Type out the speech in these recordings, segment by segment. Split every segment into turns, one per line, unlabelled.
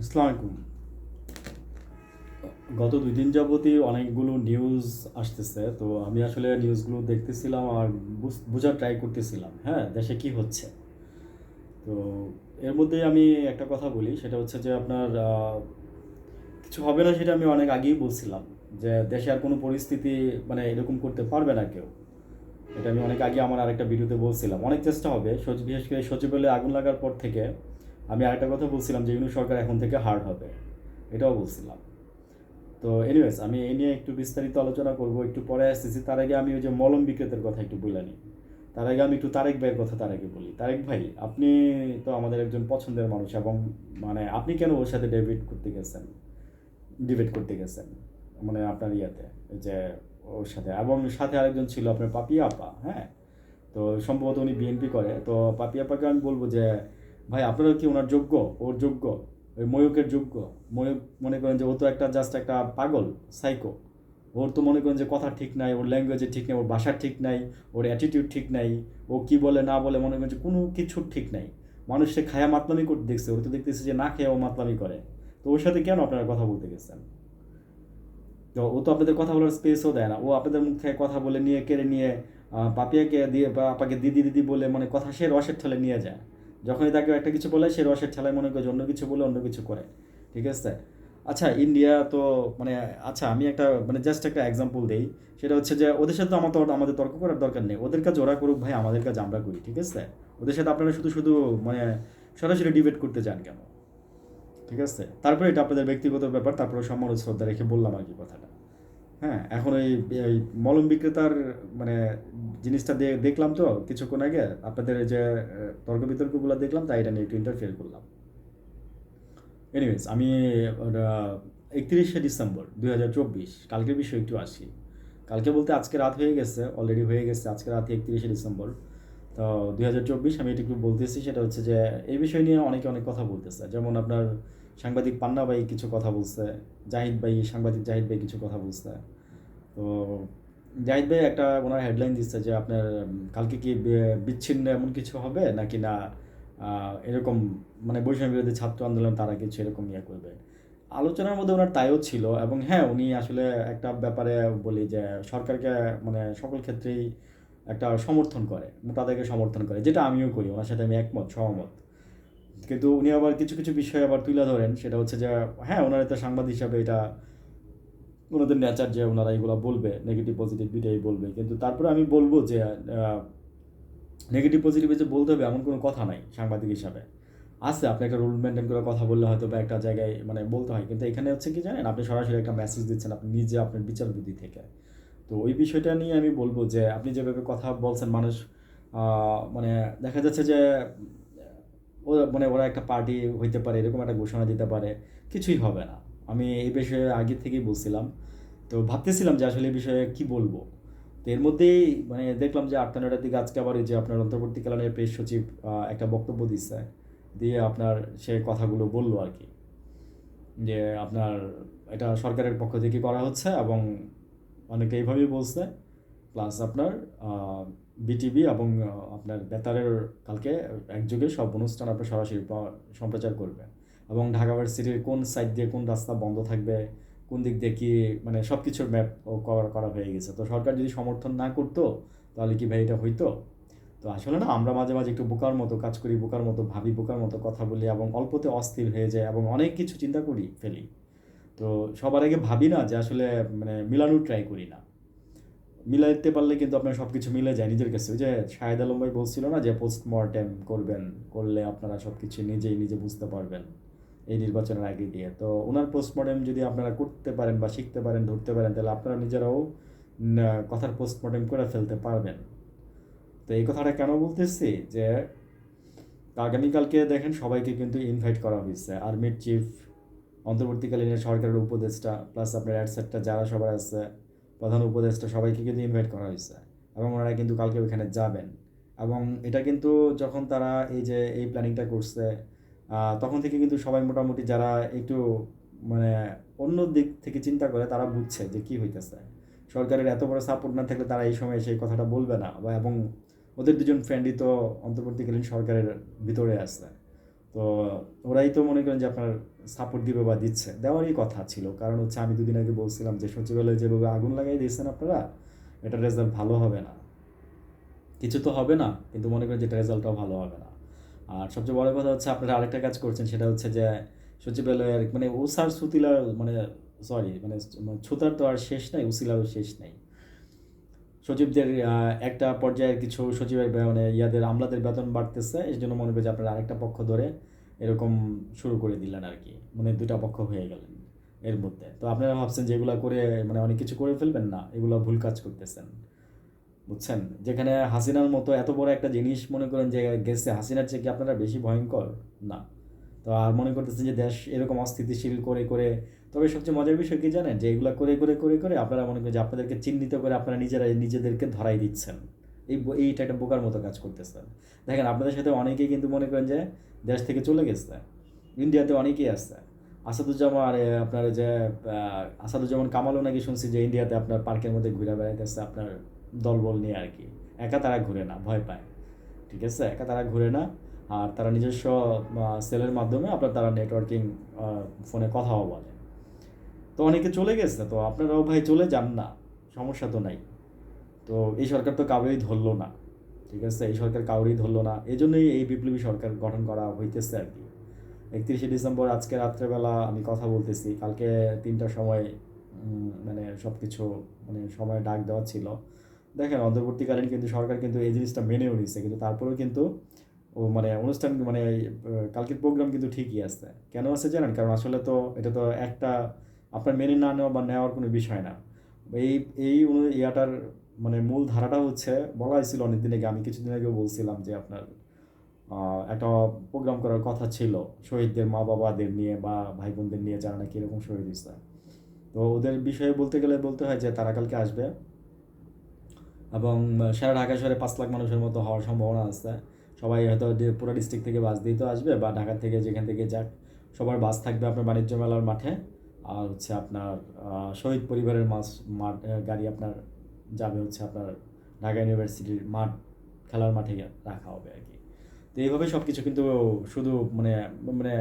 আসসালামু আলাইকুম। গত দুই দিন যাবতই অনেকগুলো নিউজ আসতেছে, তো আমি আসলে নিউজগুলো দেখতেছিলাম আর বুঝ- বোঝার ট্রাই করতেছিলাম হ্যাঁ দেশে কি হচ্ছে। তো এর মধ্যে আমি একটা কথা বলি, সেটা হচ্ছে যে আপনার কিছু হবে না সেটা আমি অনেক আগেই বলছিলাম, যে দেশে আর কোনো পরিস্থিতি মানে এরকম করতে পারবে না কেউ। এটা আমি অনেক আগে আমার আরেকটা ভিডিওতে বলছিলাম। অনেক চেষ্টা হবে বিশেষ করে সচিবালয়ে আগুন লাগার পর থেকে আমি আরেকটা কথা বলছিলাম যে ইউনু সরকার এখন থেকে হার্ড হবে। এটাও বলছিলাম। তো এনিওয়েজ আমি এই নিয়ে একটু বিস্তারিত আলোচনা করব, একটু পরে আসতেছি। তার আগে আমি ওই যে মলম বিক্রেতার কথা একটু বলে নিই। তার আগে আমি একটু তারেক ভাইয়ের কথা তার আগে বলি। তারেক ভাই, আপনি তো আমাদের একজন পছন্দের মানুষ এবং মানে আপনি কেন ওর সাথে ডেভিড করতে গেছেন? ডিবেট করতে গেছেন মানে আপনার ইয়েতে, যে ওর সাথে। এবং সাথে আরেকজন ছিল আপনার পাপিয়া আপা হ্যাঁ? তো সম্ভবত উনি বিএনপি করে। তো পাপিয়া আপাকে আমি বলব যে ভাই, আপনারা কি ওনার যোগ্য? ওর যোগ্য? ওই ময়ূকের যোগ্য? ময়ূক মনে করেন যে ও তো একটা জাস্ট একটা পাগল সাইকো ওর তো মনে করেন যে কথা ঠিক নাই, ওর ল্যাঙ্গুয়েজে ঠিক নাই, ওর ভাষা ঠিক নাই, ওর অ্যাটিটিউড ঠিক নাই, ও কি বলে না বলে মনে করেন যে কোনো কিছু ঠিক নাই। মানুষ সে খায়া মাতলামি করতে দেখছে, ওর তো দেখতেছে যে না খেয়ে ও মাতলামি করে। তো ওর সাথে কেন আপনারা কথা বলতে গেছেন? তো ও তো আপনাদের কথা বলার স্পেসও দেয় না। ও আপনাদের মুখে কথা বলে নিয়ে, কেড়ে নিয়ে পাপিয়াকে দিয়ে আপাকে দিদি দিদি বলে মানে কথা সে রসের ঠেলে নিয়ে যায়। যখনই তাকে একটা কিছু বলে, সে রসের ঠেলায় মনে করে অন্য কিছু বলে, অন্য কিছু করে। ঠিক আছে? আচ্ছা ইন্ডিয়া তো মানে আচ্ছা আমি একটা মানে জাস্ট একটা এক্সাম্পল দেই। সেটা হচ্ছে যে, ওদের সাথে তো আমার তো- আমাদের তর্ক করার দরকার নেই। ওদের কাজ ওরা করুক ভাই, আমাদের কাজ আমরা করি, ঠিক আছে? ওদের সাথে আপনারা শুধু শুধু মানে সরাসরি ডিবেট করতে চান কেন? ঠিক আছে? তারপরে এটা আপনাদের ব্যক্তিগত ব্যাপার, তারপরে সম্মান শ্রদ্ধা রেখে বললাম আর কি কথাটা। হ্যাঁ এখন ওই এই মলম বিক্রেতার মানে জিনিসটা দেখলাম তো কিছুক্ষণ আগে, আপনাদের যে তর্ক বিতর্কগুলো দেখলাম, তাই এটা নিয়ে একটু ইন্টারফেয়ার করলাম। এনিওয়েজ আমি একত্রিশে ডিসেম্বর দুই হাজার চব্বিশ, কালকের বিষয়ে একটু আসি। কালকে বলতে আজকে রাত হয়ে গেছে অলরেডি হয়ে গেছে, আজকে রাতে একত্রিশে ডিসেম্বর। তো দুই হাজার চব্বিশ আমি এটা একটু বলতেছি, সেটা হচ্ছে যে, এই বিষয় নিয়ে অনেকে অনেক কথা বলতেছে। যেমন আপনার সাংবাদিক পান্না ভাই কিছু কথা বলছে, জাহিদ ভাই, সাংবাদিক জাহিদ ভাই কিছু কথা বলছে। তো জাহিদ ভাই একটা ওনার হেডলাইন দিচ্ছে যে আপনার কালকে কি বিচ্ছিন্ন এমন কিছু হবে? নাকি না এরকম মানে বৈষম্য বিরোধী ছাত্র আন্দোলন তারা কিছু এরকম ইয়ে করবে? আলোচনার মধ্যে ওনার তাইও ছিল এবং হ্যাঁ উনি আসলে একটা ব্যাপারে বলি যে সরকারকে মানে সকল ক্ষেত্রেই একটা সমর্থন করে, তাদেরকে সমর্থন করে, যেটা আমিও করি, ওনার সাথে আমি একমত, সহমত। কিন্তু উনি আবার কিছু কিছু বিষয় আবার তুলে ধরেন, সেটা হচ্ছে যে হ্যাঁ ওনারা তো সাংবাদিক হিসাবে এটা ওনাদের নেচার যে ওনারা এগুলো বলবে নেগেটিভ পজিটিভ দুইটাই বলবে। কিন্তু তারপরে আমি বলব যে নেগেটিভ পজিটিভ যে বলতে হবে এমন কোনো কথা নাই সাংবাদিক হিসাবে। আছে, আপনি একটা রুল মেনটেন করে কথা বললে হয়তো বা একটা জায়গায় মানে বলতে হয়। কিন্তু এখানে হচ্ছে কি জানেন, আপনি সরাসরি একটা মেসেজ দিচ্ছেন, আপনি নিজে আপনার বিচার বুদ্ধি থেকে। তো ওই বিষয়টা নিয়ে আমি বলব যে, আপনি যেভাবে কথা বলছেন, মানুষ মানে দেখা যাচ্ছে যে ও মানে ওরা একটা পার্টি হইতে পারে, এরকম একটা ঘোষণা দিতে পারে, কিছুই হবে না। আমি এই বিষয়ে আগে থেকেই বলছিলাম। তো ভাবতেছিলাম যে আসলে এই বিষয়ে কি বলব? তো এর মধ্যেই মানে দেখলাম যে আটটা নয়টার দিকে আজকে আবার যে আপনার অন্তর্বর্তীকালীন প্রেস সচিব একটা বক্তব্য দিচ্ছে দিয়ে আপনার সে কথাগুলো বলল আর কি। যে আপনার এটা সরকারের পক্ষ থেকে করা হচ্ছে এবং অনেকে এইভাবেই বলছে প্লাস আপনার বিটিভি এবং আপনার বেতারের কালকে একযোগে সব অনুষ্ঠান আপনার সরাসরি সম্প্রচার করবে এবং ঢাকা ভার্সিটির কোন সাইড দিয়ে কোন রাস্তা বন্ধ থাকবে, কোন দিক দিয়ে কি মানে সব কিছুর ম্যাপ কভার করা হয়ে গেছে। তো সরকার যদি সমর্থন না করতো, তাহলে কি ভাই এটা হইতো? তো আসলে না, আমরা মাঝে মাঝে একটু বোকার মতো কাজ করি, বোকার মতো ভাবি, বোকার মতো কথা বলি এবং অল্পতে অস্থির হয়ে যায় এবং অনেক কিছু চিন্তা করি, ফেলি। তো সবার আগে ভাবি না যে আসলে মানে মিলানোর ট্রাই করি না। মিলাইতে পারলে কিন্তু আপনার সব কিছু মিলে যায়। নিজের কাছে ওই যে শাহেদ আলম ভাই বলছিল না যে পোস্টমর্টেম করবেন, করলে আপনারা সব কিছু নিজেই নিজে বুঝতে পারবেন এই নির্বাচনের আগে দিয়ে তো ওনার পোস্টমর্টেম যদি আপনারা করতে পারেন বা শিখতে পারেন, ধরতে পারেন, তাহলে আপনারা নিজেরাও কথার পোস্টমর্টেম করে ফেলতে পারবেন। তো এই কথাটা কেন বলতেছি? যে, আগামীকালকে দেখেন সবাইকে কিন্তু ইনভাইট করা হয়েছে আর্মির চিফ অন্তর্বর্তীকালীন সরকারের উপদেষ্টা প্লাস আপনার অ্যাডসেটটা যারা সবাই আছে প্রধান উপদেষ্টা সবাইকে কিন্তু ইনভাইট করা হয়েছে এবং ওনারা কিন্তু কালকে ওইখানে যাবেন। এবং এটা কিন্তু যখন তারা এই যে এই প্ল্যানিংটা করছে তখন থেকে কিন্তু সবাই মোটামুটি যারা একটু মানে অন্য দিক থেকে চিন্তা করে তারা বুঝছে যে কি হইতেছে। সরকারের এত বড় সাপোর্ট না থাকলে তারা এই সময় সেই কথাটা বলবে না বা এবং ওদের দুজন ফ্রেন্ডই তো অন্তর্বর্তীকালীন সরকারের ভিতরে আছে। তো ওরাই তো মনে করেন যে আপনার সাপোর্ট দিবে বা দিচ্ছে। দেওয়ারই কথা ছিল। কারণ হচ্ছে আমি দুদিন আগে বলছিলাম যে সচিবালয়ে যেভাবে আগুন লাগাই দিয়েছেন আপনারা, এটা রেজাল্ট ভালো হবে না। কিছু তো হবে না, কিন্তু মনে করেন যে এটা রেজাল্টটাও ভালো হবে না। আর সবচেয়ে বড় কথা হচ্ছে আপনারা আরেকটা কাজ করছেন, সেটা হচ্ছে যে সচিবালয়ের মানে ওসার সুতিলার মানে সরি মানে ছুতার তো আর শেষ নাই উসিলারও শেষ নাই। সচিবদের একটা পর্যায়ে কিছু সচিবের মানে ইয়াদের আমলাদের বেতন বাড়তেছে, এই জন্য মনে করি যে আপনারা আরেকটা পক্ষ ধরে এরকম শুরু করে দিলেন আর কি। মানে দুটা পক্ষ হয়ে গেলেন এর মধ্যে। তো আপনারা ভাবছেন যে এগুলা করে মানে অনেক কিছু করে ফেলবেন? না, এগুলো ভুল কাজ করতেছেন। বুঝছেন? যেখানে হাসিনার মতো এত বড় একটা জিনিস, মনে করেন যে গেছে, হাসিনার চেয়ে কি আপনারা বেশি ভয়ঙ্কর? না। তো আর মনে করতেছেন যে দেশ এরকম অস্থিতিশীল করে করে তবে সবচেয়ে মজার বিষয় কি জানেন? যে এগুলো করে করে করে করে আপনারা মনে করেন যে আপনাদেরকে চিহ্নিত করে আপনারা নিজেরা, নিজেদেরকে ধরাই দিচ্ছেন। এই এইটা একটা বোকার মতো কাজ করতেছেন। দেখেন আপনাদের সাথে অনেকেই কিন্তু মনে করেন যে দেশ থেকে চলে গেছে। ইন্ডিয়াতে অনেকেই আসছে আসাদুজ্জামান আপনার যে আসাদুজ্জামান কামালও নাকি শুনছি যে ইন্ডিয়াতে আপনার পার্কের মধ্যে ঘুরে বেড়াইতেছে আপনার দলবল নিয়ে আর কি। একা তারা ঘুরে না, ভয় পায়। ঠিক আছে? একা তারা ঘুরে না। আর তারা নিজস্ব সেলের মাধ্যমে আপনার তারা নেটওয়ার্কিং ফোনে কথাও বলে। তো অনেকে চলে গেছে, তো আপনারাও ভাই চলে যান না, সমস্যা তো নাই। তো এই সরকার তো কাউরেই ধরলো না, ঠিক আছে? এই সরকার কাউরেই ধরলো না। এই জন্যই এই বিপ্লবী সরকার গঠন করা হইতেছে আর কি। একত্রিশে ডিসেম্বর, আজকে রাত্রেবেলা আমি কথা বলতেছি। কালকে তিনটার সময় মানে সব কিছু মানে সময় ডাক দেওয়া ছিল। দেখেন, অন্তর্বর্তীকালীন কিন্তু সরকার কিন্তু এই জিনিসটা মেনেও নিচ্ছে কিন্তু তারপরেও কিন্তু ও মানে অনুষ্ঠান মানে কালকের প্রোগ্রাম কিন্তু ঠিকই আছে। কেন আছে জানেন? কারণ আসলে তো এটা তো একটা আপনার মেনে না নেওয়া বা নেওয়ার কোনো বিষয় না। এই এই ইয়াটার মানে মূল ধারাটা হচ্ছে, বলা হয়েছিল অনেকদিন আগে, আমি কিছুদিন আগেও বলছিলাম যে আপনার একটা প্রোগ্রাম করার কথা ছিল, শহীদদের মা বাবাদের নিয়ে বা ভাই বোনদের নিয়ে যারা নাকি এরকম শহীদ হয়েছে। তো ওদের বিষয়ে বলতে গেলে বলতে হয় যে তারা কালকে আসবে। এবং সারা ঢাকা শহরে পাঁচ লাখ মানুষের মতো হওয়ার সম্ভাবনা আছে। সবাই হয়তো পুরো ডিস্ট্রিক্ট থেকে বাস দিয়ে তো আসবে বা ঢাকা থেকে যেখান থেকে যাক, সবার বাস থাকবে আপনার বাণিজ্য মেলার মাঠে। আর হচ্ছে আপনার শহীদ পরিবারের মাস মাঠ গাড়ি আপনার যাবে হচ্ছে আপনার ঢাকা ইউনিভার্সিটির মাঠ, খেলার মাঠে রাখা হবে আর কি। তো এইভাবে সব কিছু কিন্তু শুধু মানে মানে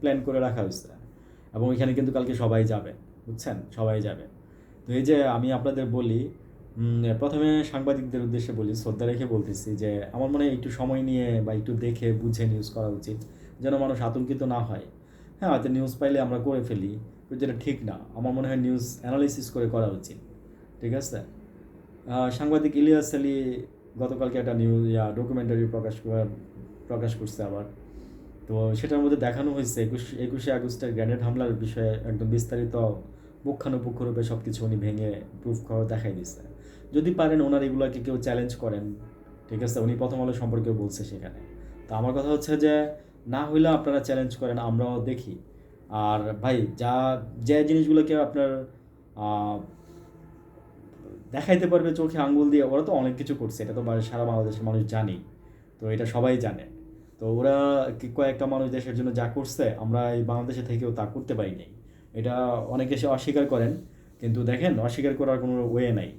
প্ল্যান করে রাখা হয়েছে। এবং এখানে কিন্তু কালকে সবাই যাবে, বুঝছেন? সবাই যাবে। তো এই যে আমি আপনাদের বলি প্রথমে সাংবাদিকদের উদ্দেশ্যে বলি, শ্রদ্ধা রেখে বলতেছি যে আমার মনে হয় একটু সময় নিয়ে বা একটু দেখে, বুঝে নিউজ করা উচিত, যেন মানুষ আতঙ্কিত না হয়। হ্যাঁ হয়তো নিউজ পাইলে আমরা করে ফেলি যেটা ঠিক না। আমার মনে হয় নিউজ অ্যানালিসিস করে করা উচিত। ঠিক আছে? সাংবাদিক ইলিয়াস আলী গতকালকে একটা নিউজ ইয়া ডকুমেন্টারি প্রকাশ প্রকাশ করছে আবার। তো সেটার মধ্যে দেখানো হয়েছে, একুশ, একুশে আগস্টের গ্রেনেড হামলার বিষয়ে একদম বিস্তারিত পুঙ্খানুপুঙ্খরূপে সব কিছু উনি ভেঙে প্রুফ করে দেখাই দিচ্ছে যদি পারেন ওনার এগুলোকে কেউ চ্যালেঞ্জ করেন। ঠিক আছে? উনি প্রথম আলো সম্পর্কেও বলছে সেখানে। তো আমার কথা হচ্ছে যে, না হইলে আপনারা চ্যালেঞ্জ করেন, আমরাও দেখি। আর ভাই, যা, যে জিনিসগুলোকে আপনার দেখাইতে পারবে চোখে আঙ্গুল দিয়ে, ওরা তো অনেক কিছু করছে। এটা তো সারা বাংলাদেশের মানুষ জানি। তো এটা সবাই জানে। তো ওরা কয়েকটা মানুষ দেশের জন্য যা করছে, আমরা এই বাংলাদেশে থেকেও তা করতে পারি নাই। এটা অনেকে সে অস্বীকার করেন, কিন্তু দেখেন, অস্বীকার করার কোনো ওয়ে নাই।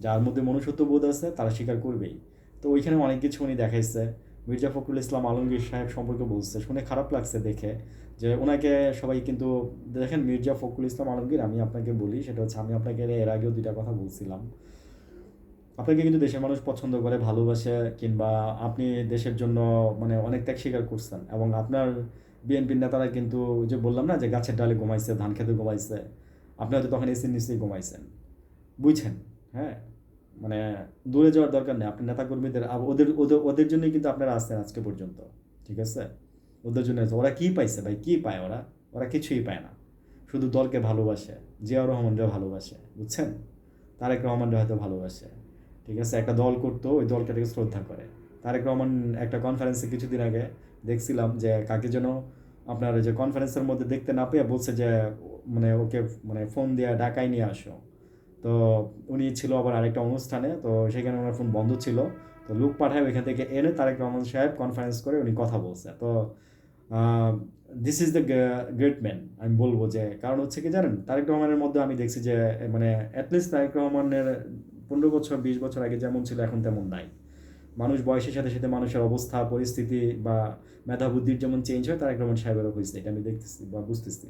যার মধ্যে মনুষ্যত্ব বোধ আছে, তারা স্বীকার করবেই। তো ওইখানে অনেক কিছু উনি দেখাইছে। মির্জা ফখরুল ইসলাম আলমগীর সাহেব সম্পর্কে বলছে, শুনে খারাপ লাগছে দেখে যে ওনাকে সবাই কিন্তু, দেখেন মির্জা ফখরুল ইসলাম আলমগীর আমি আপনাকে বলি, সেটা হচ্ছে আমি আপনাকে এর আগেও দুইটা কথা বলছিলাম। আপনাকে কিন্তু দেশের মানুষ পছন্দ করে, ভালোবাসে, কিংবা আপনি দেশের জন্য মানে অনেক ত্যাগ স্বীকার করছেন, এবং আপনার বিএনপির নেতারা কিন্তু যে বললাম না যে গাছের ডালে ঘুমাইছে, ধান খেতে ঘুমাইছে, আপনি হয়তো তখন এসির নিচেই ঘুমাইছেন, বুঝছেন? হ্যাঁ? মানে দূরে যাওয়ার দরকার নেই। আপনি নেতাকর্মীদের ওদের ওদের ওদের জন্যই কিন্তু আপনারা আসছেন আজকে পর্যন্ত, ঠিক আছে? ওদের জন্য ওরা কি পাইছে ভাই? কি পায় ওরা? ওরা কিছুই পায় না। শুধু দলকে ভালোবাসে, জিয়াউর রহমানরা ভালোবাসে, বুঝছেন? তারেক রহমানরা হয়তো ভালোবাসে, ঠিক আছে? একটা দল করতো, ওই দলটাকে শ্রদ্ধা করে। তারেক রহমান একটা কনফারেন্সে কিছুদিন আগে দেখছিলাম যে কাকে যেন আপনার যে কনফারেন্সের মধ্যে দেখতে না পেয়ে বলছে যে মানে ওকে মানে ফোন দিয়ে ঢাকায় নিয়ে আসো। তো উনি ছিল আবার আরেকটা অনুষ্ঠানে, তো সেখানে ওনার ফোন বন্ধ ছিল। তো লোক পাঠায় ওইখান থেকে এনে তারেক রহমান সাহেব কনফারেন্স করে উনি কথা বলছে। তো this is the great man আমি বলব যে, কারণ হচ্ছে কি জানেন, তারেক রহমানের মধ্যে আমি দেখছি যে মানে অ্যাটলিস্ট তারেক রহমানের পনেরো বছর, বিশ বছর আগে যেমন ছিল, এখন তেমন নাই। মানুষ বয়সের সাথে সাথে মানুষের অবস্থা, পরিস্থিতি বা মেধা বুদ্ধির যেমন চেঞ্জ হয়, তারেক রহমান সাহেবেরও হয়েছে এটা আমি দেখতেছি বা বুঝতেছি।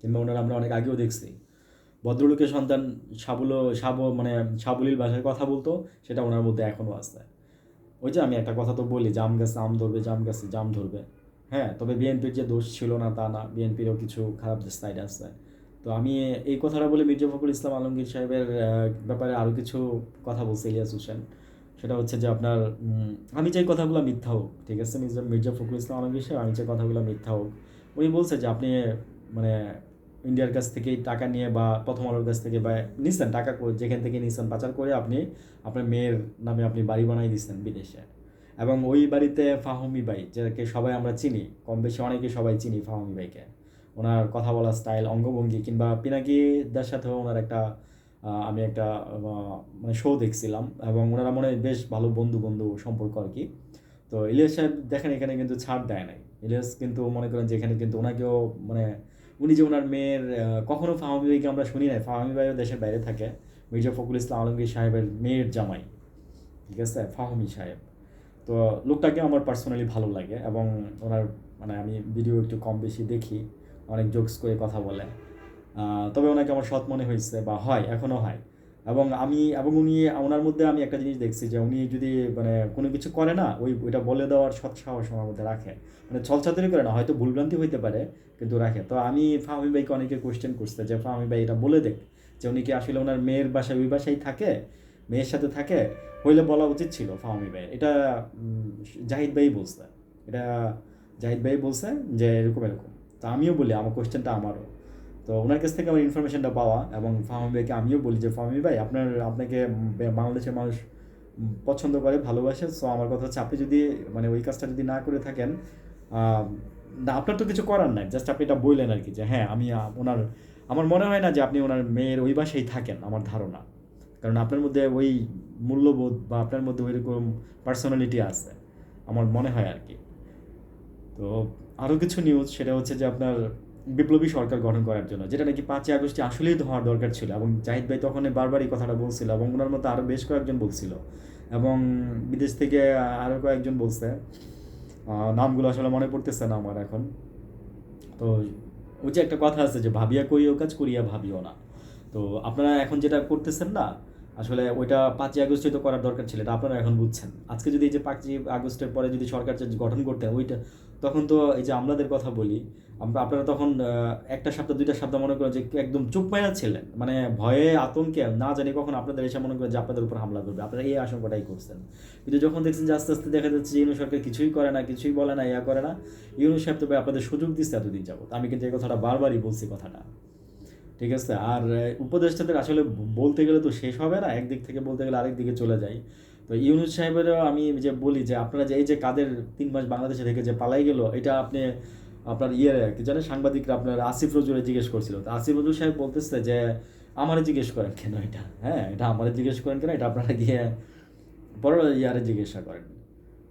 কিংবা ওনারা আমরা অনেক আগেও দেখছি। ভদ্রলোকের সন্তান সাবুল, সাব মানে সাবলীল ভাষায় কথা বলতো, সেটা ওনার মধ্যে এখনও আছে। ওই যে আমি একটা কথা তো বলি, জাম গাছে, আম ধরবে, জাম গাছে জাম ধরবে। হ্যাঁ তবে বিএনপির যে দোষ ছিল না তা না, বিএনপিরও কিছু খারাপ সাইড আছে। তো আমি এই কথাটা বলে মির্জা ফখরুল ইসলাম আলমগীর সাহেবের ব্যাপারে আরও কিছু কথা বলছে ইলিয়াস হোসেন। সেটা হচ্ছে যে আপনার আমি চাই কথাগুলো মিথ্যা হোক, ঠিক আছে? মির্জা মির্জা ফখরুল ইসলাম আলমগীর সাহেব, আমি চাই কথাগুলো মিথ্যা হোক। উনি বলছে যে আপনি মানে ইন্ডিয়ার কাছ থেকে টাকা নিয়ে বা প্রথম আলোর কাছ থেকে বা নিচ্ছেন টাকা যেখান থেকে নিচ্ছেন পাচার করে আপনি আপনার মেয়ের নামে আপনি বাড়ি বানাই দিচ্ছেন বিদেশে। এবং ওই বাড়িতে ফাহমি বাই যাকে সবাই আমরা চিনি, কম বেশি অনেকে সবাই চিনি ফাহমি বাইকে ওনার কথা বলার স্টাইল অঙ্গভঙ্গি কিংবা পিনাকিদের সাথেও ওনার একটা আমি একটা মানে শো দেখছিলাম। এবং ওনারা মনে হয় বেশ ভালো বন্ধু বন্ধু সম্পর্ক আর কি। তো ইলিয়াস সাহেব দেখেন এখানে কিন্তু ছাড় দেয় নাই। ইলিয়াস কিন্তু মনে করেন যে এখানে কিন্তু ওনাকেও মানে উনি যে ওনার মেয়ের কখনো ফাহমি ভাইকে আমরা শুনি নাই। ফাহমি ভাইও দেশের বাইরে থাকে। মির্জা ফখরুল ইসলাম আলমগীর সাহেবের মেয়ের জামাই। ঠিক আছে? ফাহমি সাহেব। তো লোকটাকে আমার পার্সোনালি ভালো লাগে এবং ওনার মানে আমি ভিডিও একটু কম বেশি দেখি। অনেক জোকস করে কথা বলে। তবে ওনাকে আমার সৎ মনে হয়েছে বা হয় এখনও হয়। এবং আমি, এবং উনি ওনার মধ্যে আমি একটা জিনিস দেখছি যে উনি যদি মানে কোনো কিছু করে না, ওই, ওইটা বলে দেওয়ার সৎ সাহস ওনার মধ্যে রাখে। মানে ছলছাতুরি করে না, হয়তো ভুলভ্রান্তি হইতে পারে, কিন্তু রাখে। তো আমি ফাহমি ভাইকে অনেকে কোয়েশ্চেন করছে যে, ফাহমি ভাই, এটা বলে দেখ যে উনি কি আসলে ওনার মেয়ের বাসায়, ওই বাসায় থাকে? মেয়ের সাথে থাকে? হইলে বলা উচিত ছিল ফাহমি ভাই। এটা জাহিদ ভাই বলছে। এটা জাহিদ ভাই বলছে যে এরকম এরকম। তো আমিও বলি, আমার কোয়েশ্চেনটা আমারও। তো ওনার কাছ থেকে আমার ইনফরমেশনটা পাওয়া এবং ফাহমি ভাইকে আমিও বলি যে, ফাহমি ভাই, আপনার, আপনাকে বাংলাদেশের মানুষ পছন্দ করে, ভালোবাসে। সো আমার কথা হচ্ছে, আপনি যদি মানে ওই কাজটা যদি না করে থাকেন না, আপনার তো কিছু করার নাই। জাস্ট আপনি এটা বললেন আর কি যে হ্যাঁ আমি ওনার, আমার মনে হয় না যে আপনি ওনার মেয়ের ওই বাসায় থাকেন, আমার ধারণা। কারণ আপনার মধ্যে ওই মূল্যবোধ বা আপনার মধ্যে ওই রকম পার্সোনালিটি আছে, আমার মনে হয় আর কি তো আরও কিছু নিউজ সেটা হচ্ছে যে আপনার বিপ্লবী সরকার গঠন করার জন্য, যেটা নাকি পাঁচই আগস্টে আসলেই হওয়ার দরকার ছিল। এবং জাহিদ ভাই তখন বারবার এই কথাটা বলছিল এবং ওনার মতো আরও বেশ কয়েকজন বলছিল। এবং বিদেশ থেকে আরও কয়েকজন বলছে। নামগুলো আসলে মনে পড়তেছে না আমার এখন। তো ওই যে একটা কথা আছে যে, ভাবিয়া করিও কাজ, করিয়া ভাবিও না। তো আপনারা এখন যেটা করতেছেন না, আসলে ওইটা পাঁচই আগস্টে তো করার দরকার ছিল, এটা আপনারা এখন বুঝছেন। আজকে যদি এই যে পাঁচই আগস্টের পরে যদি সরকার গঠন করতেন ওইটা তখন তো এই যে আমলাদের কথা বলি আপনারা তখন একটা সপ্তাহ, দুইটা সপ্তাহ মনে করেন যে একদম চুপ মাইরা ছিলেন। মানে ভয়ে, আতঙ্কে, না জানি কখন আপনাদের এসে মনে করেন যে আপনাদের উপর হামলা করবে। আপনারা এই আশঙ্কাটাই করছেন। কিন্তু যখন দেখছেন যে আস্তে আস্তে দেখা যাচ্ছে যে ইউনু সরকার কিছুই করে না, কিছুই বলে না, ইয়া করে না ইউনু সাহেব তবে আপনাদের সুযোগ দিচ্ছে এতদিন যাবত আমি কিন্তু এই কথাটা বারবারই বলছি কথাটা। ঠিক আছে? আর উপদেষ্টাদের আসলে বলতে গেলে তো শেষ হবে না। একদিক থেকে বলতে গেলে আরেক দিকে চলে যায়। তো ইউনুস সাহেবেরও আমি যে বলি যে, আপনারা যে, এই যে কাদের তিন মাস বাংলাদেশে থেকে যে পালাই গেল, এটা আপনি আপনার ইয়ে কি জানে সাংবাদিকরা আপনার আসিফ নজরুলে জিজ্ঞেস করছিল। তো আসিফ নজরুল সাহেব বলতেছে যে, আমারে জিজ্ঞেস করেন কেন এটা? হ্যাঁ এটা আমারে জিজ্ঞেস করেন কেন? এটা আপনারা গিয়ে বড় ইয়ারে জিজ্ঞাসা করেন।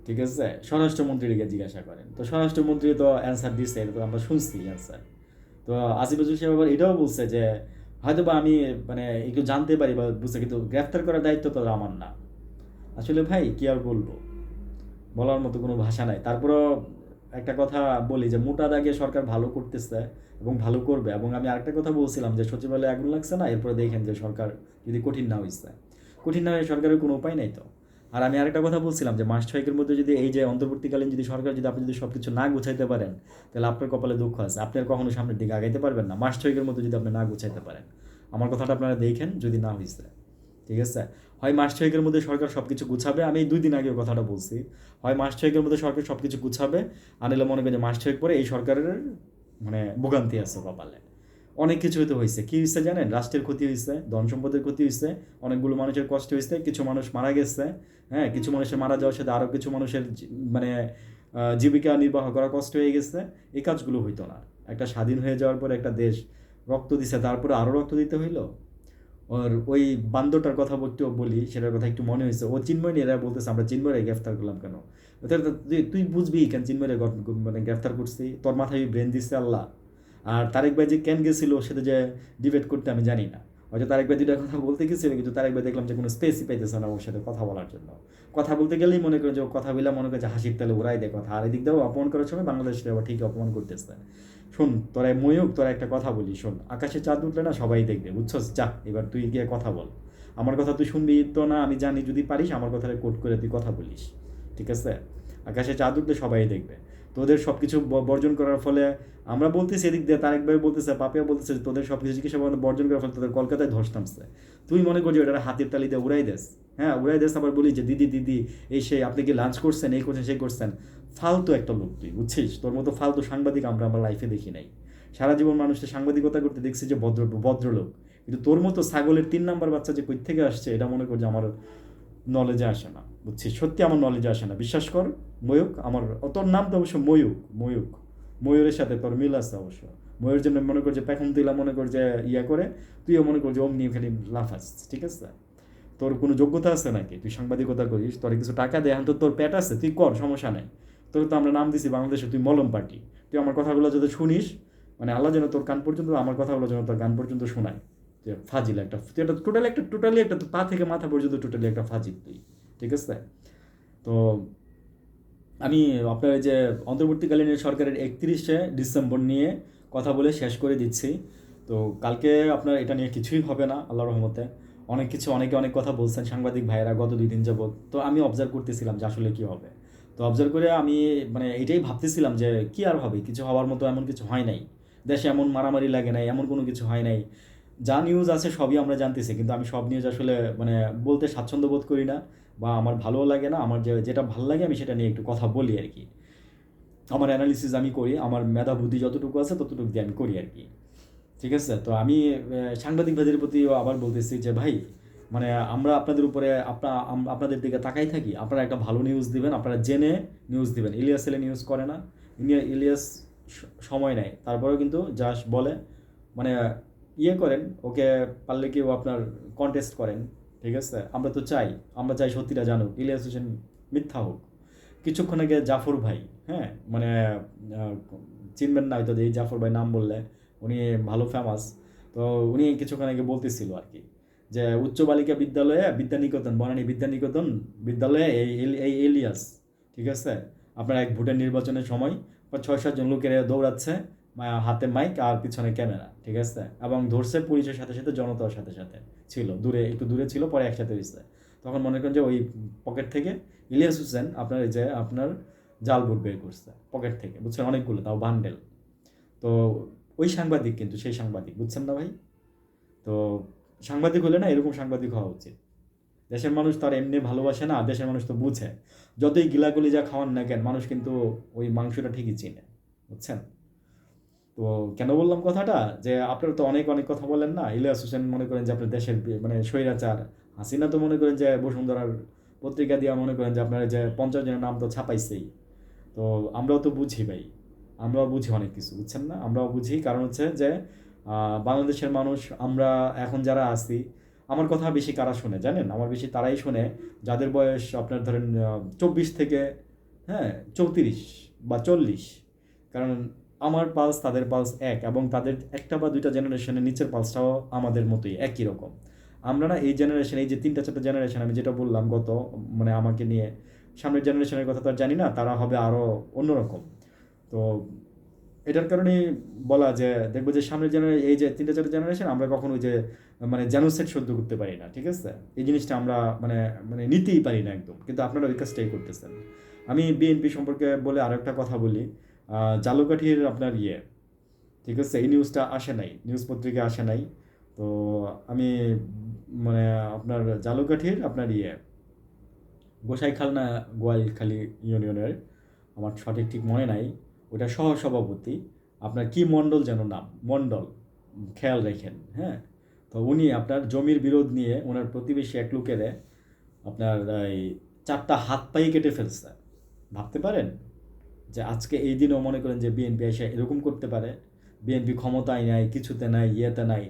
ঠিক আছে? স্বরাষ্ট্রমন্ত্রীকে জিজ্ঞাসা করেন। তো স্বরাষ্ট্রমন্ত্রী তো অ্যান্সার দিচ্ছে এটা তো আমরা শুনছি অ্যান্সার তো আসিফ নজরুল সাহেব আবার এটাও বলছে যে হয়তো বা আমি মানে একটু জানতে পারি বা বুঝতে, কিন্তু গ্রেফতার করার দায়িত্ব তো আমার না। আসলে ভাই, কি আর বলব? বলার মতো কোনো ভাষা নাই। তারপরও একটা কথা বলি যে মোটা দাগে সরকার ভালো করতেছে এবং ভালো করবে। এবং আমি আরেকটা কথা বলছিলাম যে সচিবালয়ে আগুন লাগছে না? এরপরে দেখেন যে সরকার যদি কঠিন না হয়েছে কঠিন না হয়ে সরকারের কোনো উপায় নাই তো? আর আমি আরেকটা কথা বলছিলাম যে মাস ছয়েকের মধ্যে যদি এই যে অন্তর্বর্তীকালীন যদি সরকার যদি আপনি যদি সব কিছু না গুছাইতে পারেন, তাহলে আপনার কপালে দুঃখ আছে। আপনি আর কখনো সামনের দিকে আগাইতে পারবেন না। মাস ছয়েকের মধ্যে যদি আপনি না গুছাইতে পারেন। আমার কথাটা আপনারা দেখেন যদি না হয়েছে ঠিক আছে? হয় মাস ছয়েকের মধ্যে সরকার সব কিছু গুছাবে, আমি এই দুই দিন আগে কথাটা বলছি। হয় মাস ছয়েকের মধ্যে সরকার সব কিছু গুছাবে, আনিলে মনে করেন যে মাস ছয়েক পরে এই সরকারের মানে ভোগান্তি আছে কপালে। অনেক কিছু হতে হয়েছে কি হয়েছে জানেন? রাষ্ট্রের ক্ষতি হয়েছে ধন সম্পদের ক্ষতি হয়েছে অনেকগুলো মানুষের কষ্ট হয়েছে কিছু মানুষ মারা গেছে হ্যাঁ? কিছু মানুষের মারা যাওয়ার সাথে আরও কিছু মানুষের মানে জীবিকা নির্বাহ করা কষ্ট হয়ে গেছে। এই কাজগুলো হইতো না। একটা স্বাধীন হয়ে যাওয়ার পরে একটা দেশ রক্ত দিছে, তারপরে আরও রক্ত দিতে হইল? ওর ওই বান্দরটার কথা বলতেও বলি, সেটার কথা একটু মনে হয়েছে। ও চিন্ময় এরা বলতেছে, আমরা চিন্ময়রে গ্রেফতার করলাম কেন? তাহলে তুই বুঝবি কেন চিন্ময়রে মানে গ্রেফতার করছি? তোর মাথায় ব্রেন দিচ্ছে আল্লাহ। আর তারেক ভাই যে কেন গেছিল সেটা যে ডিবেট করতে আমি জানি না। হয়তো তার একবার দুইটা কথা বলতে গেছিল কিন্তু তার একবার দেখলাম যে কোনো স্পেসই পাইতেছে না ওর সাথে কথা বলার জন্য। কথা বলতে গেলেই মনে করে যে কথা বলে মনে করে যে হাসির তালে ওরাই দেয় কথা। আর এদিক দিয়েও অপমান করার সময় বাংলাদেশে আবার ঠিক অপমান করতেছে। শোন, তোরা ময়ূক তোরা একটা কথা বলি, শোন। আকাশে চাঁদ উঠলে না সবাই দেখবে, বুঝছস? যা, এবার তুই গিয়ে কথা বল। আমার কথা তুই শুনবি তো না, আমি জানি, যদি পারিস আমার কথাটা কোট করে তুই কথা বলিস। ঠিক আছে? আকাশে চাঁদ উঠলে সবাই দেখবে। তোদের সব কিছু বর্জন করার ফলে আমরা বলতেছি এদিক দিয়ে তারেক ভাই বলতেছে পাপিয়া বলতেছে তোদের সব কিছু চিকিৎসা বর্জন করার ফলে তোদের কলকাতায় ধস নামছে তুই মনে করছি ওটা হাতের তালি দিয়ে উড়াই দেস। হ্যাঁ উড়াই দেস আবার বলি যে, দিদি দিদি, এই সেই আপনি কি লাঞ্চ করছেন, এই করছেন, সেই করছেন? ফালতু একটা লোক তুই, বুঝছিস? তোর মতো ফালতু সাংবাদিক আমরা আমার লাইফে দেখি নাই। সারা জীবন মানুষকে সাংবাদিকতা করতে দেখছি যে ভদ্র ভদ্রলোক কিন্তু তোর মতো ছাগলের তিন নাম্বার বাচ্চা যে কই থেকে আসছে, এটা মনে করছে আমার নলেজে আসে না। বুঝছিস সত্যি আমার নলেজে আসে না। বিশ্বাস কর, ময়ূক আমার তোর নাম তো অবশ্য ময়ূক ময়ূক। ময়ূরের সাথে তোর মিল আছে অবশ্য। ময়ূর জন্য মনে কর যে পেখম দিলা মনে কর যে ইয়া করে, তুইও মনে কর যে অমনি খালি লাফাস ঠিক আছে? তোর কোনো যোগ্যতা আছে নাকি? তুই সাংবাদিকতা করিস, তোর কিছু টাকা দেয় তো তোর পেট আছে, তুই কর, সমস্যা নাই। তোর তো আমরা নাম দিছি বাংলাদেশে, তুই মলম পার্টি। তুই আমার কথাগুলো যদি শুনিস মানে আল্লাহ যেন তোর কান পর্যন্ত, আমার কথাগুলো যেন তোর গান পর্যন্ত শোনায়। ফাজিল একটা, তুই একটা টোটালি একটা টোটালি একটা পা থেকে মাথা পর্যন্ত টোটালি একটা ফাজিল তুই। ঠিক আছে? তো আমি আপনার যে অন্তর্বর্তীকালীন সরকারের একত্রিশে ডিসেম্বর নিয়ে কথা বলে শেষ করে দিচ্ছি। তো কালকে আপনার এটা নিয়ে কিছুই হবে না আল্লাহ রহমতে। অনেক কিছু, অনেকে অনেক কথা বলছেন সাংবাদিক ভাইয়েরা গত দুই দিন যাবত তো আমি অবজার্ভ করতেছিলাম যে আসলে কি হবে। তো অবজার্ভ করে আমি মানে এটাই ভাবতেছিলাম যে কি আর হবে? কিছু হওয়ার মতো এমন কিছু হয় নাই। দেশে এমন মারামারি লাগে নাই, এমন কোনো কিছু হয় নাই। যা নিউজ আছে সবই আমরা জানতেছি, কিন্তু আমি সব নিউজ আসলে মানে বলতে স্বাচ্ছন্দ্য বোধ করি না। বা আমার ভালোও লাগে না, আমার যেটা ভালো লাগে আমি সেটা নিয়ে একটু কথা বলি আর কি। আমার অ্যানালিসিস আমি করি, আমার মেধা বুদ্ধি যতটুকু আছে ততটুকু দিয়ে আমি করি আর কি। ঠিক আছে? তো আমি সাংবাদিক ভাইদের প্রতিও আবার বলতেছি যে, ভাই মানে আমরা আপনাদের উপরে, আপনা, আম- আপনাদের দিকে তাকাই থাকি। আপনারা একটা ভালো নিউজ দিবেন, আপনারা জেনে নিউজ দিবেন। ইলিয়াস এলে নিউজ করে না। ইলিয়াস সময় নেয়। তারপরেও কিন্তু জাস বলে মানে ইয়ে করেন, ওকে পারলে কেউ আপনার কন্টেস্ট করেন। ঠিক আছে? আমরা তো চাই, আমরা চাই সত্যিটা জানুক ইলিয়াস হোসেন মিথ্যা হোক। কিছুক্ষণ আগে জাফর ভাই হ্যাঁ মানে চিনবেন না হয়তো এই জাফর ভাই নাম বললে, উনি ভালো ফেমাস তো উনি কিছুক্ষণ আগে বলতেছিল আর কি যে উচ্চ বালিকা বিদ্যালয়ে বিদ্যানিকেতন, বনানী বিদ্যানিকেতন বিদ্যালয়ে এই এই এলিয়াস ঠিক আছে? আপনার এক ভোটের নির্বাচনের সময় বা ছয় সাতজন লোকের দৌড়াচ্ছে হাতে মাইক আর পিছনে ক্যামেরা ঠিক আছে? এবং ধরছে পুলিশের সাথে সাথে, জনতার সাথে সাথে ছিল। দূরে, একটু দূরে ছিল, পরে একসাথে হয়েছে। তখন মনে করেন যে ওই পকেট থেকে ইলিয়াস হোসেন আপনার যে আপনার জাল বুট বের করছে পকেট থেকে। বুঝছেন? অনেকগুলো, তাও বান্ডেল তো ওই সাংবাদিক কিন্তু, সেই সাংবাদিক, বুঝছেন না ভাই? তো সাংবাদিক হলে না, এরকম সাংবাদিক হওয়া উচিত। দেশের মানুষ তার এমনি ভালোবাসে না দেশের মানুষ তো বুঝে। যতই গিলাগুলি যা খাওয়ান না কেন, মানুষ কিন্তু ওই মাংসটা ঠিকই চিনে, বুঝছেন? তো কেন বললাম কথাটা? যে আপনারা তো অনেক অনেক কথা বলেন না। ইলিয়াস হোসেন মনে করেন যে আপনার দেশের মানে স্বৈরাচার। হাসিনা তো মনে করেন যে বসুন্ধরার পত্রিকা দিয়ে মনে করেন যে আপনার যে পঞ্চাশ জনের নাম তো ছাপাইছেই। তো আমরাও তো বুঝি ভাই। আমরাও বুঝি অনেক কিছু, বুঝছেন না? আমরাও বুঝি। কারণ হচ্ছে যে বাংলাদেশের মানুষ, আমরা এখন যারা আছি, আমার কথা বেশি কারা শোনে, জানেন? আমার বেশি তারাই শোনে। যাদের বয়স আপনার ধরেন চব্বিশ থেকে হ্যাঁ চৌত্রিশ বা চল্লিশ। কারণ আমার পালস তাদের পালস এক এবং তাদের একটা বা দুইটা জেনারেশনের নিচের পালসটাও আমাদের মতোই, একই রকম। আমরা না এই জেনারেশন এই যে তিনটা চারটা জেনারেশন আমি যেটা বললাম গত মানে আমাকে নিয়ে, সামনের জেনারেশনের কথা তো আর জানি না, তারা হবে আরও অন্যরকম। তো এটার কারণেই বলা যে, দেখব যে সামনের জেনারে এই যে তিনটা চারটা জেনারেশন আমরা কখনো যে মানে জেনোসাইড সহ্য করতে পারি না, ঠিক আছে? এই জিনিসটা আমরা মানে মানে নিতেই পারি না একদম, কিন্তু আপনারা ওই কাজটাই করতেছেন। আমি বিএনপি সম্পর্কে বলে আরও একটা কথা বলি জালুকাঠির আপনার ইয়ে। ঠিক আছে, এই নিউজটা আসে নাই নিউজ পত্রিকা আসে নাই। তো আমি মানে আপনার জালুকাঠির আপনার ইয়ে গোসাইখাল না গোয়ালখালী ইউনিয়নের, আমার সঠিক ঠিক মনে নাই ওটা সহ সভাপতি আপনার কি মণ্ডল যেন নাম, মণ্ডল, খেয়াল রেখেন হ্যাঁ? তো উনি আপনার জমির বিরোধ নিয়ে ওনার প্রতিবেশী এক লোকেরে আপনার এই চারটা হাত পাই কেটে ফেলছে। ভাবতে পারেন? যে আজকে এই দিনও মনে করেন যে বিএনপি এসে এরকম করতে পারে। বিএনপি ক্ষমতায় নাই, কিছুতে নাই, ইয়েতে নাই।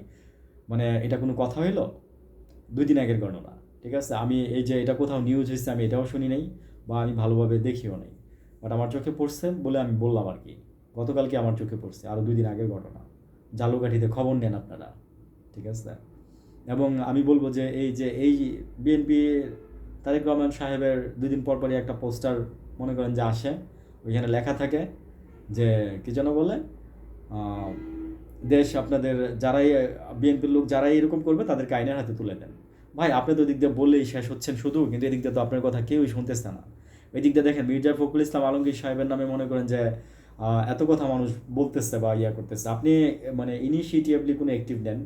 মানে এটা কোনো কথা হইল? দুই দিন আগের গণনা ঠিক আছে? আমি এই যে এটা কোথাও নিউজ হয়েছে আমি এটাও শুনি নাই বা আমি ভালোভাবে দেখিও নাই। বাট আমার চোখে পড়ছে বলে আমি বললাম আর কি। গতকালকে আমার চোখে পড়ছে আরও দুই দিন আগের ঘটনা। জালুকাঠিতে খবর নেন আপনারা, ঠিক আছে? এবং আমি বলব যে এই যে এই বিএনপি তারেক রহমান সাহেবের দুই দিন পর পরই একটা পোস্টার মনে করেন যে আসে। ওইখানে লেখা থাকে যে, কি যেন বলে? দেশ আপনাদের যারাই, বিএনপির লোক যারাই এরকম করবে তাদেরকে আইনের হাতে তুলে দেন। ভাই, আপনি তো দিক দিয়ে বললেই শেষ হচ্ছেন শুধু, কিন্তু এদিক দিয়ে তো আপনার কথা কেউই শুনতেছে না। ওই দিক দিয়ে দেখেন মির্জা ফখরুল ইসলাম আলমগীর সাহেবের নামে মনে করেন যে এত কথা মানুষ বলতেছে বা ইয়া করতেছে। আপনি মানে ইনিশিয়েটিভলি কোনো অ্যাক্টিভ নেন।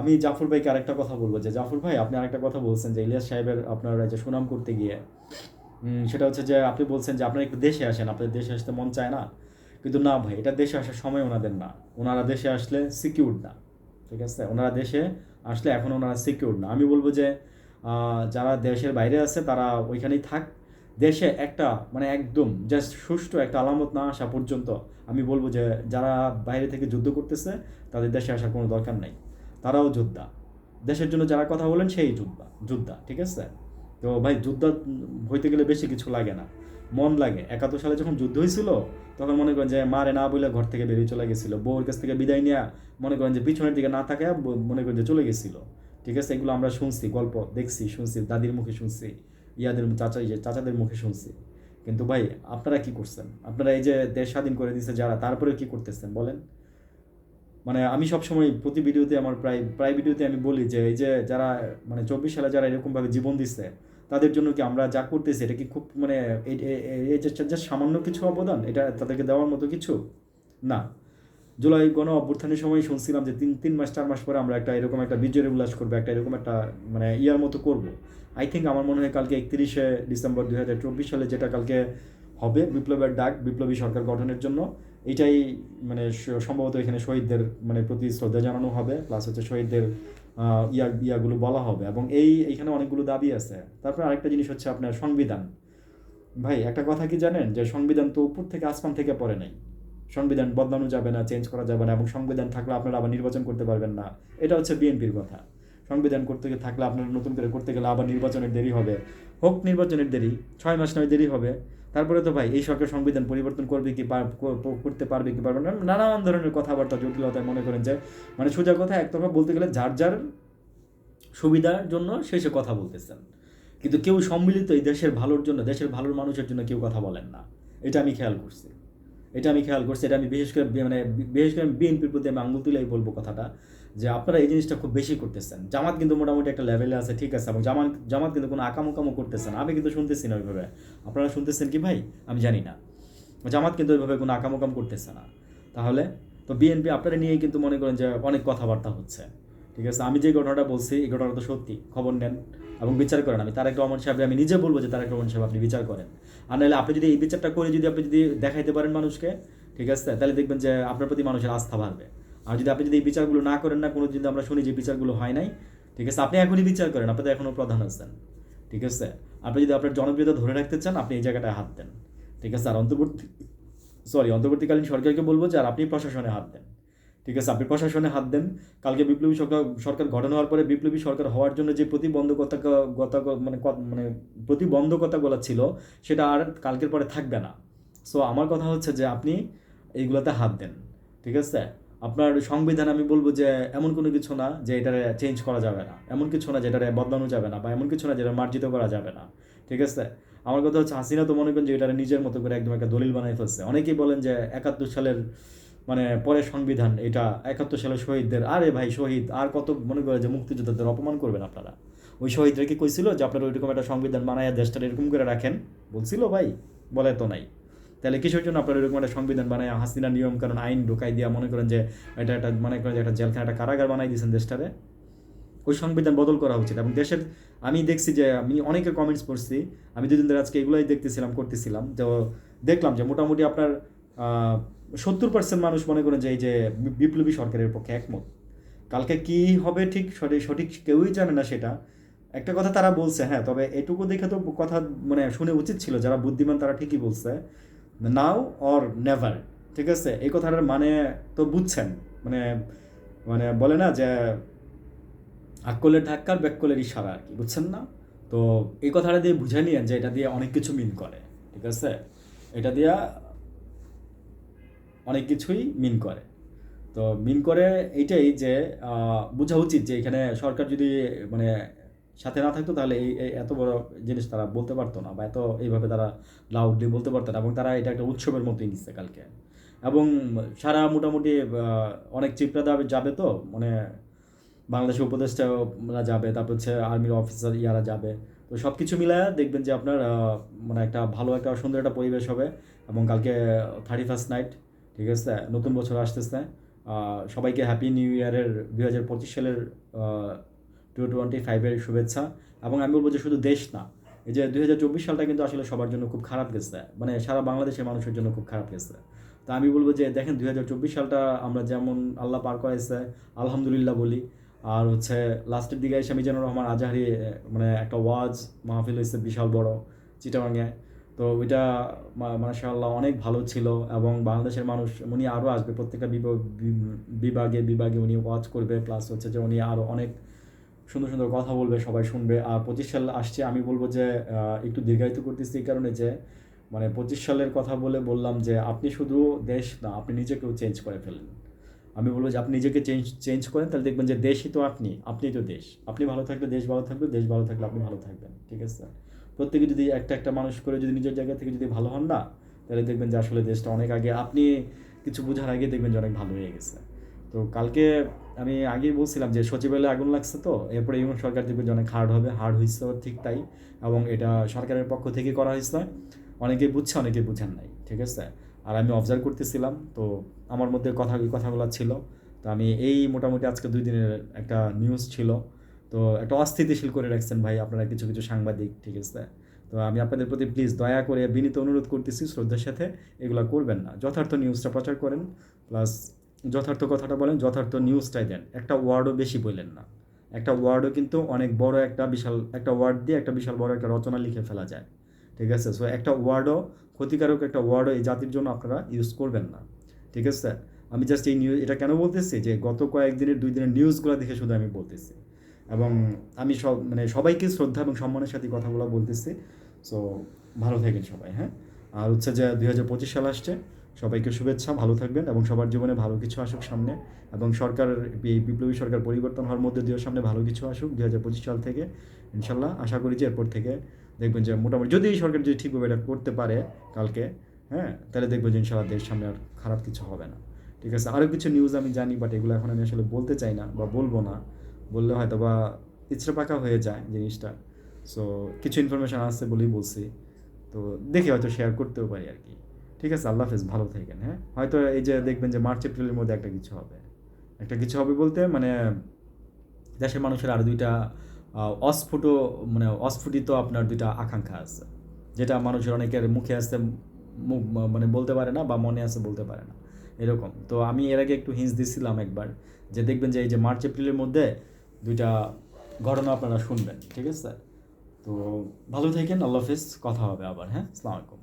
আমি জাফর ভাইকে আরেকটা কথা বলব যে, জাফর ভাই, আপনি আরেকটা কথা বলছেন যে, ইলিয়াস সাহেবের আপনার যে সুনাম করতে গিয়ে সেটা হচ্ছে যে আপনি বলছেন যে আপনারা একটু দেশে আসেন, আপনাদের দেশে আসতে মন চায় না। কিন্তু না ভাই, এটা দেশে আসার সময় ওনাদের না। ওনারা দেশে আসলে সিকিউর না, ঠিক আছে? ওনারা দেশে আসলে এখন ওনারা সিকিউর না। আমি বলব যে যারা দেশের বাইরে আছে তারা ওইখানেই থাক। দেশে একটা মানে একদম জাস্ট সুষ্ঠু একটা আলামত না আসা পর্যন্ত, আমি বলব যে যারা বাইরে থেকে যুদ্ধ করতেছে, তাদের দেশে আসার কোনো দরকার নাই। তারাও যোদ্ধা। দেশের জন্য যারা কথা বলেন, সেই যোদ্ধা যোদ্ধা, ঠিক আছে? তো ভাই, যুদ্ধ হইতে গেলে বেশি কিছু লাগে না। মন লাগে। একাত্তর সালে যখন যুদ্ধ হয়েছিল তখন মনে করেন যে মারে না বলে ঘর থেকে বেরিয়ে চলে গেছিল। বউর কাছ থেকে বিদায় নেওয়া মনে করেন যে পিছনের দিকে না থাকে মনে করেন যে চলে গেছিল। ঠিক আছে? এগুলো আমরা শুনছি, গল্প দেখছি, শুনছি, দাদির মুখে শুনছি, ইয়াদের চাচা ইয়ে চাচাদের মুখে শুনছি। কিন্তু ভাই, আপনারা কি করছেন? আপনারা এই যে দেশ স্বাধীন করে দিয়েছে যারা তারপরে কি করতেছেন বলেন? মানে আমি সবসময় প্রতি ভিডিওতে আমার প্রায় প্রায় ভিডিওতে আমি বলি যে এই যে যারা মানে চব্বিশ সালে যারা এরকমভাবে জীবন দিচ্ছে তাদের জন্য কি আমরা যা করতেছি, এটা কি খুব মানে যে সামান্য কিছু অবদান? এটা তাদেরকে দেওয়ার মতো কিছু? না। জুলাই গণ অভ্যুত্থানের সময় শুনছিলাম যে তিন তিন মাস, চার মাস পরে আমরা একটা এরকম একটা বিজয় উল্লাস করব, একটা এরকম একটা মানে ইয়ার মতো করব। আই থিঙ্ক আমার মনে হয় কালকে একত্রিশে ডিসেম্বর দুই হাজার চব্বিশ সালে যেটা কালকে হবে বিপ্লবের ডাক, বিপ্লবী সরকার গঠনের জন্য, এটাই মানে সম্ভবত এখানে শহীদদের মানে প্রতি শ্রদ্ধা জানানো হবে প্লাস হচ্ছে শহীদদের ইয়া ইয়াগুলো বলা হবে। এবং এই এখানে অনেকগুলো দাবি আছে। তারপর আরেকটা জিনিস হচ্ছে আপনার সংবিধান। ভাই, একটা কথা কি জানেন? যে সংবিধান তো উপর থেকে আসমান থেকে পড়ে নাই। সংবিধান বদলানো যাবে না চেঞ্জ করা যাবে না, এবং সংবিধান থাকলে আপনারা আবার নির্বাচন করতে পারবেন না। এটা হচ্ছে বিএনপির কথা। সংবিধান করতে গিয়ে থাকলে আপনারা নতুন করে করতে গেলে আবার নির্বাচনের দেরি হবে। হোক, নির্বাচনের দেরি। ছয় মাস নয়, দেরি হবে। তারপরে তো ভাই, এই সরকার সংবিধান পরিবর্তন করবে কি করতে পারবে কি পারবে না? নানান ধরনের কথাবার্তা, জটিলতায় মনে করেন যে মানে সোজা কথা একতরফা বলতে গেলে যার যার সুবিধার জন্য সে কথা বলতেছেন। কিন্তু কেউ সম্মিলিত এই দেশের ভালোর জন্য, দেশের ভালোর মানুষের জন্য কেউ কথা বলেন না। এটা আমি খেয়াল করছি। এটা আমি খেয়াল করছি, এটা আমি বিশেষ করে মানে বিশেষ করে বিএনপির প্রতি আমি আঙুল তুলেই বলব কথাটা। যে আপনারা এই জিনিসটা খুব বেশি করতেছেন। জামাত কিন্তু মোটামুটি একটা লেভেলে আছে, ঠিক আছে, এবং জামাত জামাত কিন্তু কোনো আকামোকামো করতেছে না। আমি কিন্তু শুনতেছি না ওইভাবে। আপনারা শুনতেছেন কি ভাই? আমি জানি না। জামাত কিন্তু ওইভাবে কোনো আকামোকাম করতেছে না। তাহলে তো বিএনপি আপনারা নিয়েই কিন্তু মনে করেন যে অনেক কথাবার্তা হচ্ছে। ঠিক আছে, আমি যে ঘটনাটা বলছি, এই ঘটনাটা তো সত্যি। খবর নেন এবং বিচার করেন আমি। তারেক রহমান সাহেব আমি নিজে বলব যে তারেক রহমান সাহেব আপনি বিচার করেন। আর নাহলে আপনি যদি এই বিচারটা করে যদি আপনি যদি দেখাইতে পারেন মানুষকে, ঠিক আছে, তাহলে দেখবেন যে আপনার প্রতি মানুষের আস্থা বাড়বে। আর যদি আপনি যদি এই বিচারগুলো না করেন না কোনো যদি আমরা শুনি যে বিচারগুলো হয় নাই, ঠিক আছে? আপনি এখনই বিচার করেন, আপনি তো এখনও প্রধান আছেন, ঠিক আছে? আপনি যদি আপনার জনপ্রিয়তা ধরে রাখতে চান, আপনি এই জায়গাটায় হাত দেন, ঠিক আছে? আর অন্তর্বর্তী সরি অন্তর্বর্তীকালীন সরকারকে বলব যে আর আপনি প্রশাসনে হাত দেন, ঠিক আছে? আপনি প্রশাসনে হাত দেন। কালকে বিপ্লবী সরকার সরকার গঠন হওয়ার পরে বিপ্লবী সরকার হওয়ার জন্য যে প্রতিবন্ধকতা মানে মানে প্রতিবন্ধকতাগুলো ছিল, সেটা আর কালকের পরে থাকবে না। সো আমার কথা হচ্ছে যে আপনি এইগুলোতে হাত দেন, ঠিক আছে? আপনার সংবিধান আমি বলব যে এমন কোনো কিছু না যে এটারে চেঞ্জ করা যাবে না। এমন কিছু না যেটারে বদলানো যাবে না বা এমন কিছু না যেটা মার্জিত করা যাবে না। ঠিক আছে? আমার কথা হচ্ছে হাসিনা তো মনে করেন যে এটারে নিজের মতো করে একদম একটা দলিল বানাই ফেলছে। অনেকেই বলেন যে একাত্তর সালের মানে পরে সংবিধান, এটা একাত্তর সালের শহীদদের, আরে ভাই শহীদ, আর কত মনে করে যে মুক্তিযোদ্ধাদের অপমান করবেন আপনারা? ওই শহীদরা কি কইছিল যে আপনারা ওইরকম একটা সংবিধান বানায় দেশটা এরকম করে রাখেন? বলছিল ভাই, বলে তো নাই। তাহলে কিসের জন্য আপনারা এরকম একটা সংবিধান বানায় হাসিনা নিয়ম, কারণ আইন ঢোকাই দিয়া মনে করেন যে এটা একটা মনে করেন যে একটা জেলখানা একটা কারাগার বানাই দিয়েছেন দেশটারে? ওই সংবিধান বদল করা উচিত। এবং দেশের আমি দেখছি যে আমি অনেকের কমেন্টস পড়ছি, আমি দুদিন ধরে আজকে এগুলোই দেখতেছিলাম, করতেছিলাম। তো দেখলাম যে মোটামুটি আপনার সত্তর পার্সেন্ট মানুষ মনে করেন যে এই যে বিপ্লবী সরকারের পক্ষে একমত। কালকে কি হবে ঠিক সঠিক সঠিক কেউই জানে না সেটা। একটা কথা তারা বলছে হ্যাঁ তবে এটুকু দেখে তো কথা মানে শুনে উচিত ছিল, যারা বুদ্ধিমান তারা ঠিকই বলছে। Now or never. ঠিক আছে? এই কথাটার মানে তো বুঝছেন। মানে মানে বলে না যে আকলের ধাক্কার ব্যাককলের ইশারা আর কি, বুঝছেন না? তো এই কথাটা দিয়ে বুঝে নিয়েন যে এটা দিয়ে অনেক কিছু মিন করে, ঠিক আছে? এটা দিয়া অনেক কিছুই মিন করে। তো মিন করে এইটাই যে বোঝা উচিত যে এখানে সরকার যদি মানে সাথে না থাকতো তাহলে এই এত বড় জিনিস তারা বলতে পারতো না বা এত এইভাবে তারা লাউডলি বলতে পারতো না এবং তারা এটা একটা উৎসবের মতোই নিচ্ছে কালকে। এবং সারা মোটামুটি অনেক চিপরা যাবে যাবে তো মানে বাংলাদেশের উপদেষ্টারা যাবে, তারপর হচ্ছে আর্মির অফিসার ইয়ারা যাবে। তো সব কিছু মিলায় দেখবেন যে আপনার মানে একটা ভালো একটা সুন্দর একটা পরিবেশ হবে এবং কালকে থার্টি ফার্স্ট নাইট ঠিক আছে? নতুন বছর আসতেছে। সবাইকে হ্যাপি নিউ ইয়ারের দুই হাজার পঁচিশ সালের টু টোয়েন্টি ফাইভের শুভেচ্ছা। এবং আমি বলব যে শুধু দেশ না, এই যে দুই হাজার চব্বিশ সালটা কিন্তু আসলে সবার জন্য খুব খারাপ গেছে। মানে সারা বাংলাদেশের মানুষের জন্য খুব খারাপ গেছে। তা আমি বলব যে দেখেন দুই হাজার চব্বিশ সালটা আমরা যেমন আল্লাহ পার করাইছে আলহামদুলিল্লাহ বলি। আর হচ্ছে লাস্টের দিকে এসে মিজানুর রহমান আজাহারি মানে একটা ওয়াজ মাহফিল হয়েছে বিশাল বড় চিটাগাঙে তো ওইটা মাশাআল্লাহ অনেক ভালো ছিল এবং বাংলাদেশের মানুষ, উনি আরও আসবে, প্রত্যেকটা বিভাগ- বিভাগে বিভাগে উনি ওয়াচ করবে প্লাস হচ্ছে যে উনি আরও অনেক সুন্দর সুন্দর কথা বলবে, সবাই শুনবে। আর পঁচিশ সাল আসছে, আমি বলব যে একটু দীর্ঘায়িত করতেছি এই কারণে যে মানে পঁচিশ সালের কথা বলে বললাম যে, আপনি শুধু দেশ না, আপনি নিজেকেও চেঞ্জ করে ফেলেন। আমি বলব যে, আপনি নিজেকে চেঞ্জ চেঞ্জ করেন, তাহলে দেখবেন যে, দেশই তো আপনি, আপনিই তো দেশ। আপনি ভালো থাকলে দেশ ভালো থাকবে, দেশ ভালো থাকলে আপনি ভালো থাকবেন, ঠিক আছে? প্রত্যেকে যদি একটা একটা মানুষ করে যদি নিজের জায়গা থেকে যদি ভালো হন না, তাহলে দেখবেন যে, আসলে দেশটা অনেক আগে, আপনি কিছু বোঝার আগে দেখবেন যে, অনেক ভালো হয়ে গেছে। তো কালকে আমি আগেই বলছিলাম যে সচিবালয়ে আগুন লাগছে তো, এরপরে ইউন সরকার যে অনেক হার্ড হবে, হার্ড হয়েছে ঠিক তাই, এবং এটা সরকারের পক্ষ থেকে করা হয়েছে। অনেকে বুঝছে, অনেকে বুঝেন নাই, ঠিক আছে? আর আমি অবজার্ভ করতেছিলাম, তো আমার মধ্যে কথা, কথাগুলো ছিল। তো আমি এই মোটামুটি আজকে দুই দিনের একটা নিউজ ছিল। তো একটা অস্থিতিশীল করে রাখছেন ভাই আপনারা কিছু কিছু সাংবাদিক, ঠিক আছে? তো আমি আপনাদের প্রতি প্লিজ দয়া করে বিনীত অনুরোধ করতেছি শ্রদ্ধার সাথে, এগুলো করবেন না। যথার্থ নিউজটা প্রচার করেন প্লাস যথার্থ কথাটা বলেন, যথার্থ নিউজটাই দেন। একটা ওয়ার্ডও বেশি বললেন না। একটা ওয়ার্ডও কিন্তু অনেক বড় একটা বিশাল, একটা ওয়ার্ড দিয়ে একটা বিশাল বড় একটা রচনা লিখে ফেলা যায়। ঠিক আছে? সো একটা ওয়ার্ডও ক্ষতিকারক একটা ওয়ার্ডও এই জাতির জন্য আপনারা ইউজ করবেন না। ঠিক আছে? আমি জাস্ট এই নিউজ এটা কেন বলতেছি? যে গত কয়েকদিনের, দুই দিনের নিউজগুলো দেখে শুধু আমি বলতেছি। এবং আমি সব মানে সবাইকে শ্রদ্ধা এবং সম্মানের সাথে কথাগুলো বলতেছি। সো ভালো থাকেন সবাই হ্যাঁ? আর হচ্ছে যে দুই হাজার পঁচিশ সাল আসছে সবাইকে শুভেচ্ছা, ভালো থাকবেন এবং সবার জীবনে ভালো কিছু আসুক সামনে এবং সরকার, এই বিপ্লবী সরকার পরিবর্তন হওয়ার মধ্যে দিয়ে সামনে ভালো কিছু আসুক দুই হাজার পঁচিশ সাল থেকে। ইনশাল্লাহ, আশা করি যে এরপর থেকে দেখবেন যে মোটামুটি যদি এই সরকার যদি ঠিকভাবে এটা করতে পারে কালকে হ্যাঁ তাহলে দেখবেন যে ইনশাল্লাহ দেশ সামনে আর খারাপ কিছু হবে না। ঠিক আছে, আরও কিছু নিউজ আমি জানি বাট এগুলো এখন আমি আসলে বলতে চাই না বা বলব না। বললে হয়তো বা ইচ্ছা পাকা হয়ে যায় জিনিসটা। সো কিছু ইনফরমেশান আসছে বলেই বলছি। তো দেখি হয়তো শেয়ার করতেও পারি আর কি। ঠিক আছে, আল্লাহ হাফেজ, ভালো থাকেন হ্যাঁ? হয়তো এই যে দেখবেন যে মার্চ, এপ্রিলের মধ্যে একটা কিছু হবে। একটা কিছু হবে বলতে মানে দেশের মানুষের আরও দুইটা অস্ফুট মানে অস্ফুটিত আপনার দুইটা আকাঙ্ক্ষা আছে, যেটা মানুষের অনেকের মুখে আসতে মুখ মানে বলতে পারে না বা মনে আছে, বলতে পারে না, এরকম। তো আমি এর আগে একটু হিন্স দিছিলাম একবার, যে দেখবেন যে এই যে মার্চ, এপ্রিলের মধ্যে দুইটা ঘটনা আপনারা শুনবেন, ঠিক আছে? তো ভালো থাকেন, আল্লাহ হাফিজ, কথা হবে আবার হ্যাঁ? আসসালামু আলাইকুম।